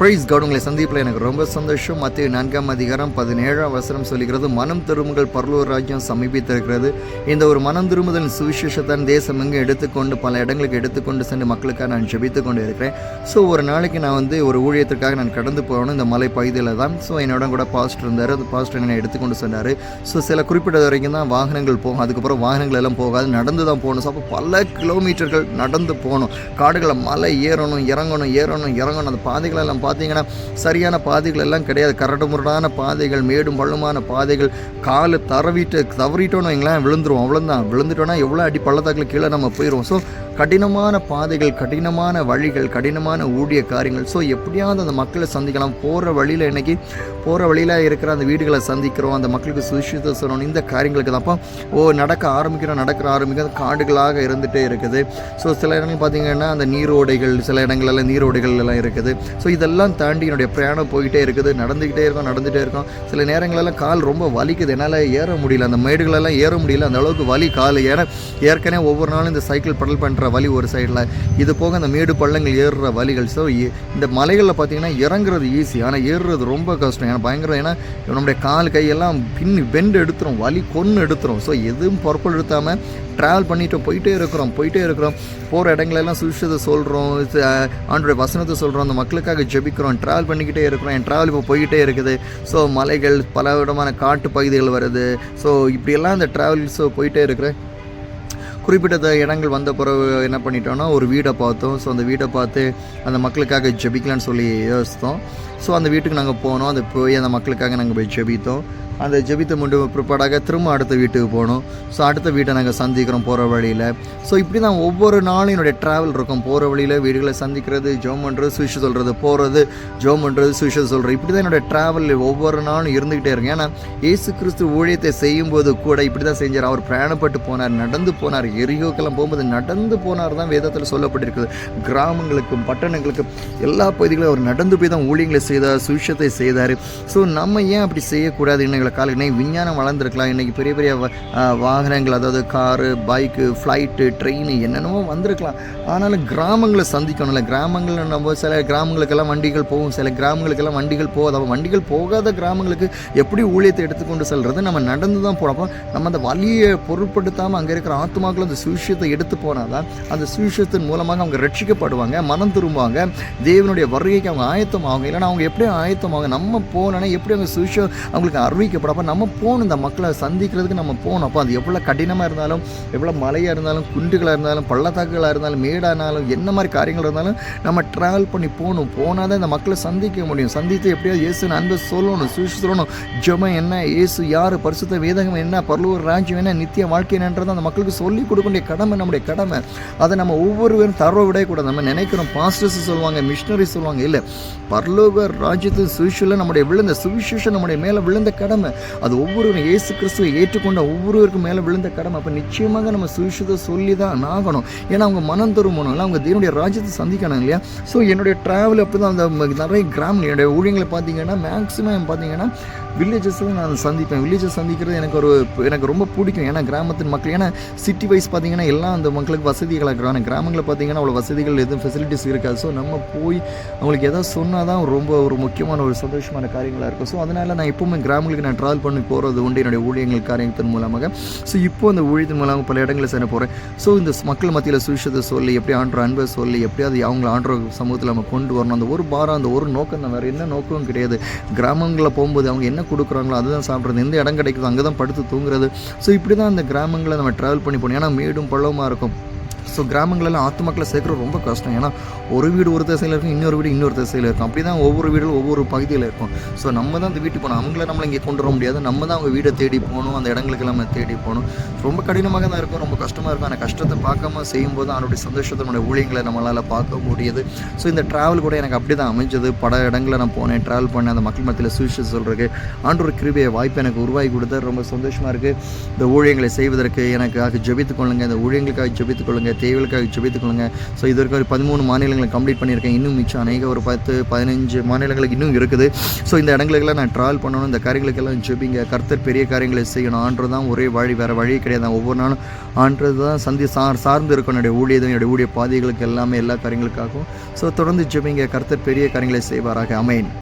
Price God உங்களை சந்திப்பில் எனக்கு ரொம்ப சந்தோஷம். மத்திய நான்காம் அதிகாரம் பதினேழாம் வசனம் சொல்லுகிறது மனம் திரும்புங்கள் பரலூர் ராஜ்யம் சமீபித்திருக்கிறது. இந்த ஒரு மனம் திரும்புதல் சுவிசேஷத்தான் தேசம் எங்கே எடுத்துக்கொண்டு பல இடங்களுக்கு எடுத்துக்கொண்டு சென்று மக்களுக்காக நான் ஜெபித்து கொண்டு இருக்கிறேன் ஸோ ஒரு நாளைக்கு நான் வந்து ஒரு ஊழியத்திற்காக நான் கடந்து போகணும் இந்த மலை பகுதியில் தான். ஸோ என்னோட கூட பாஸ்டர் இருந்தார் அந்த பாஸ்டர் என்னை எடுத்துக்கொண்டு சொன்னார் ஸோ சில குறிப்பிட்ட வரைக்கும் தான் வாகனங்கள் போகும். அதுக்கப்புறம் வாகனங்கள் எல்லாம் போகாது நடந்து தான் போகணும். ஸோ அப்போ பல கிலோமீட்டர்கள் நடந்து போகணும். காடுகளை மலை ஏறணும் இறங்கணும் ஏறணும் இறங்கணும். அந்த பாதைகளெல்லாம் பார்த்தீங்கன்னா சரியான பாதைகள் எல்லாம் கிடையாது. கரடு முரடான பாதைகள் மேடும் பள்ளமான பாதைகள் காலு தரவிட்டு தவறிட்டோன்னு எங்களாம் விழுந்துருவோம். அவ்வளோதான் விழுந்துட்டோன்னா எவ்வளோ அடி பள்ளத்தாக்கில் கீழே நம்ம போயிடுவோம் ஸோ கடினமான பாதைகள் கடினமான வழிகள் கடினமான ஊழிய காரியங்கள். ஸோ எப்படியாவது அந்த மக்களை சந்திக்கலாம். போகிற வழியில் இன்றைக்கி போகிற வழியில் இருக்கிற அந்த வீடுகளை சந்திக்கிறோம். அந்த மக்களுக்கு சுவிசேஷத்தை சொல்லணும். இந்த காரியங்களுக்கு தான். அப்போ ஓ நடக்க ஆரம்பிக்கிறோம் நடக்கிற ஆரம்பிக்கிறது காடுகளாக இருந்துகிட்டே இருக்குது. ஸோ சில இடங்கள் பார்த்தீங்கன்னா அந்த நீரோடைகள் சில இடங்கள்ல நீரோடைகள் எல்லாம் இருக்குது. ஸோ இதெல்லாம் தாண்டி என்னுடைய பிரயாணம் போயிட்டே இருக்குது. நடந்துக்கிட்டே இருக்கோம் நடந்துகிட்டே இருக்கோம். சில நேரங்களெல்லாம் கால் ரொம்ப வலிக்குது. என்னால் ஏற முடியல. அந்த மேடுகளெல்லாம் ஏற முடியல. அந்த அளவுக்கு வலி கால் ஏற ஏற்கனவே ஒவ்வொரு நாளும் இந்த சைக்கிள் பெடல் பண்ணுற வலி ஒரு சைடில் இது போக அந்த மேடு பள்ளங்கள் ஏறுற வலிகள். ஸோ இந்த மலைகளில் பார்த்தீங்கன்னா இறங்குறது ஈஸி ஆனால் ஏறுறது ரொம்ப கஷ்டம். ஏன்னா பயங்கரம். ஏன்னா நம்முடைய கால் கையெல்லாம் பின் பெண்டு எடுத்துரும். வலி கொன்று எடுத்துரும். ஸோ எதுவும் பொறுப்பல் எடுத்தாமல் ட்ராவல் பண்ணிட்டு போயிட்டே இருக்கிறோம் போயிட்டே இருக்கிறோம். போகிற இடங்களெல்லாம் சுவிஷத்தை சொல்கிறோம் ஆண்டோடைய வசனத்தை சொல்கிறோம் அந்த மக்களுக்காக ஜெபிக்கிறோம் ட்ராவல் பண்ணிக்கிட்டே இருக்கிறோம். என் ட்ராவல் இப்போ போய்கிட்டே இருக்குது. ஸோ மலைகள் பல விதமான காட்டு பகுதிகள் வருது. ஸோ இப்படியெல்லாம் அந்த ட்ராவல்ஸ் போயிட்டே இருக்கிறேன் குறிப்பிட்ட இடங்கள் வந்த பிறகு என்ன பண்ணிட்டோம்னா ஒரு வீடை பார்த்தோம். ஸோ அந்த வீடை பார்த்து அந்த மக்களுக்காக ஜெபிக்கலான்னு சொல்லி யோசித்தோம். ஸோ அந்த வீட்டுக்கு நாங்கள் போனோம். அந்த போய் அந்த மக்களுக்காக நாங்கள் போய் ஜெபித்தோம். அந்த ஜெபித்த முண்டு பிற்பாடாக திரும்ப அடுத்த வீட்டுக்கு போகணும். ஸோ அடுத்த வீட்டை நாங்கள் சந்திக்கிறோம் போகிற வழியில். ஸோ இப்படி தான் ஒவ்வொரு நாளும் என்னுடைய ட்ராவல் இருக்கும். போகிற வழியில் வீடுகளை சந்திக்கிறது ஜோம் பண்ணுறது சுவிஷ சொல்கிறது போகிறது ஜோம் பண்ணுறது சுவிஷ் சொல்கிறது இப்படி தான் என்னுடைய ட்ராவல் ஒவ்வொரு நாளும் இருந்துக்கிட்டே இருக்கும். ஏன்னா இயேசு கிறிஸ்து ஊழியத்தை செய்யும்போது கூட இப்படி தான் செஞ்சார். அவர் பிரயாணப்பட்டு போனார் நடந்து போனார். எரியோக்கெல்லாம் போகும்போது நடந்து போனார் தான் வேதத்தில் சொல்லப்பட்டிருக்குது. கிராமங்களுக்கும் பட்டணங்களுக்கும் எல்லா பகுதிகளும் அவர் நடந்து போய் தான் ஊழியங்களை செய்தார் சுவிஷத்தை செய்தார். ஸோ நம்ம ஏன் அப்படி செய்யக்கூடாது இன்னைக்கு கால இன்னைக்கு விஞ்ஞானம் வளர்ந்துருக்கலாம். இன்றைக்கி பெரிய பெரிய வாகனங்கள் அதாவது காரு பைக்கு ஃப்ளைட்டு ட்ரெயின் என்னென்னமோ வந்திருக்கலாம். ஆனாலும் கிராமங்களை சந்திக்கணும்ல. கிராமங்களில் நம்ம சில கிராமங்களுக்கெல்லாம் வண்டிகள் போகும். சில கிராமங்களுக்கெல்லாம் வண்டிகள் போகாது. அப்போ வண்டிகள் போகாத கிராமங்களுக்கு எப்படி ஊழியத்தை எடுத்துக்கொண்டு செல்வது நம்ம நடந்து தான் போகிறப்போ நம்ம அந்த வழியை பொருட்படுத்தாமல் அங்கே இருக்கிற ஆத்மாக்கள் அந்த சுவிஷத்தை எடுத்து போனால் தான் அந்த சுவிஷத்தின் மூலமாக அவங்க ரட்சிக்கப்படுவாங்க மனம் திரும்புவாங்க. தேவனுடைய வருகைக்கு அவங்க ஆயத்தமாகும் இல்லைன்னா அவங்க எப்படி ஆயத்தமாகும் நம்ம போனோன்னா எப்படி அவங்க சுவிஷம் அவங்களுக்கு அறிவி அப்போ நம்ம போகணும் இந்த மக்களை சந்திக்கிறதுக்கு நம்ம போகணும். அப்போ அது எவ்வளோ கடினமாக இருந்தாலும் எவ்வளோ மலையாக இருந்தாலும் குண்டுகளாக இருந்தாலும் பள்ளத்தாக்குகளாக இருந்தாலும் மேடானாலும் என்ன மாதிரி காரியங்கள் இருந்தாலும் நம்ம ட்ராவல் பண்ணி போகணும். போனால் தான் இந்த மக்களை சந்திக்க முடியும். சந்தித்து எப்படியாவது இயேசு அன்பு சொல்லணும் சுவிஷ் சொல்லணும் ஜெபம் என்ன? இயேசு யார்? பரிசுத்த வேதகம் என்ன? பரலூர் ராஜ்யம் என்ன? நித்திய வாழ்க்கை என்னன்றதை அந்த மக்களுக்கு சொல்லிக் கொடுக்க வேண்டிய கடமை நம்முடைய கடமை. அதை நம்ம ஒவ்வொருவரும் தரவை விடக்கூடாது. நம்ம நினைக்கிறோம் பாஸ்டர்ஸ் சொல்லுவாங்க மிஷினரி சொல்லுவாங்க. இல்லை பரலோக ராஜ்யத்து சுவிஷில் நம்முடைய விழுந்த சுவிசேஷம் நம்முடைய மேலே விழுந்த கடமை. அது ஒவ்வொருவரும் இயேசு கிறிஸ்துவை ஏற்றுக்கொண்ட ஒவ்வொருவருக்கும் மேலே விழுந்த கடமை அப்போ நிச்சயமாக நம்ம சுவிசேஷத்தை சொல்லி தான் ஆகணும். ஏன்னா அவங்க மனம் திரும்பணும் இல்லை அவங்க தேவனுடைய ராஜ்யத்தை சந்திக்கணும் இல்லையா? ஸோ என்னுடைய ட்ராவல் அப்படி தான் அந்த நிறைய கிராமம் என்னுடைய ஊழியங்களை பார்த்தீங்கன்னா மேக்ஸிமம் பார்த்தீங்கன்னா வில்லேஜஸில் நான் சந்திப்பேன். வில்லேஜஸ் சந்திக்கிறது எனக்கு ஒரு எனக்கு ரொம்ப பிடிக்கும். ஏன்னா கிராமத்தின் மக்கள் ஏன்னா சிட்டி வைஸ் பார்த்தீங்கன்னா எல்லாம் அந்த மக்களுக்கு வசதிகளாக இருக்கிறாங்க ஆனால் கிராமங்களில் பார்த்தீங்கன்னா அவ்வளோ வசதிகள் எதுவும் ஃபெசிலிட்டிஸ் இருக்காது. ஸோ நம்ம போய் அவங்களுக்கு எதாவது சொன்னால் தான் ரொம்ப ஒரு முக்கியமான ஒரு சந்தோஷமான காரியங்களாக இருக்கும். ஸோ அதனால் நான் எப்பவுமே கிராமங்களுக்கு நான் ட்ராவல் பண்ணி போகிறது உண்டு. என்னுடைய ஊழியங்கள் காரியத்தின் மூலமாக. ஸோ இப்போ அந்த ஊழியத்தின் மூலமாக பல இடங்களில் சென்று போகிறேன் ஸோ இந்த மக்கள் மத்தியில் சுவிஷத்தை சொல்லி எப்படி ஆண்டர் அன்பை சொல்லி எப்படியாவது அவங்கள ஆண்டர் சமூகத்தில் நம்ம கொண்டு வரணும். அந்த ஒரு பாரம் அந்த ஒரு நோக்கம் தான். வேறு என்ன நோக்கமும் கிடையாது. கிராமங்களில் போகும்போது அவங்க என்ன கொடுக்குறாங்களோ அதுதான் சாப்பிட்றது. எந்த இடம் கிடைக்குதோ அங்கே தான் படுத்து தூங்குறது. ஸோ இப்படி தான் அந்த கிராமங்களை நம்ம ட்ராவல் பண்ணி போனோம். ஏன்னா மேடும் பள்ளமாக இருக்கும். ஸோ கிராமங்களெல்லாம் ஆத்து மக்களை சேர்க்குறது ரொம்ப கஷ்டம். ஏன்னா ஒரு வீடு ஒரு திசையில் இருக்கும் இன்னொரு வீடு இன்னொரு திசையில் இருக்கும். அப்படி தான் ஒவ்வொரு வீடும் ஒவ்வொரு பகுதியில் இருக்கும். ஸோ நம்ம தான் அந்த வீட்டுக்கு போகணும். அவங்கள நம்மளை இங்கே கொண்டு வர முடியாது. நம்ம தான் அவங்க வீடை தேடி போகணும். அந்த இடங்களுக்கெல்லாம் நம்ம தேடி போகணும். ரொம்ப கடினமாக தான் இருக்கும். ரொம்ப கஷ்டமாக இருக்கும். அந்த கஷ்டத்தை பார்க்காம செய்யும்போது அவனுடைய நம்மளுடைய ஊழியங்களை நம்மளால் பார்க்க முடியுது. ஸோ இந்த ட்ராவல் கூட எனக்கு அப்படி தான் அமைஞ்சது. பல இடங்களில் நான் போனேன். ட்ராவல் பண்ணேன். அந்த மக்கள் மத்தியில் சுவிஷஸ் சொல்கிறதுக்கு ஆண்டோர் கிருபையை வாய்ப்பு எனக்கு உருவாகி கொடுத்தா ரொம்ப சந்தோஷமாக இருக்குது இந்த ஊழியங்களை செய்வதற்கு எனக்காக ஜெபித்து கொள்ளுங்க. இந்த ஊழியங்களுக்காக ஜெபித்து கொள்ளுங்கள் தேவைகளுக்காக ஜெபித்துக் கொள்ளுங்க. ஸோ இது வரைக்கும் ஒரு பதிமூணு மாநிலங்களை கம்ப்ளீட் பண்ணியிருக்கேன். இன்னும் மிச்சம் அநேக ஒரு பத்து பதினஞ்சு மாநிலங்களுக்கு இன்னும் இருக்குது. ஸோ இந்த இடங்களுக்கெல்லாம் நான் ட்ராவல் பண்ணணும். இந்த காரியங்களுக்கெல்லாம் ஜெபிங்க. கர்த்தர் பெரிய காரியங்களை செய்யணும். ஆண்டு தான் ஒரே வழி வேறு வழி கிடையாது. ஒவ்வொரு நாளும் ஆண்டு தான் சந்தி சார் சார்ந்து இருக்கும் என்னுடைய ஊழியதும் என்னுடைய ஊழிய பாதைகளுக்கு எல்லாமே எல்லா காரியங்களுக்காகவும். ஸோ தொடர்ந்து ஜெபிங்க. கர்த்தர் பெரிய காரியங்களை செய்வாராக. அமையன்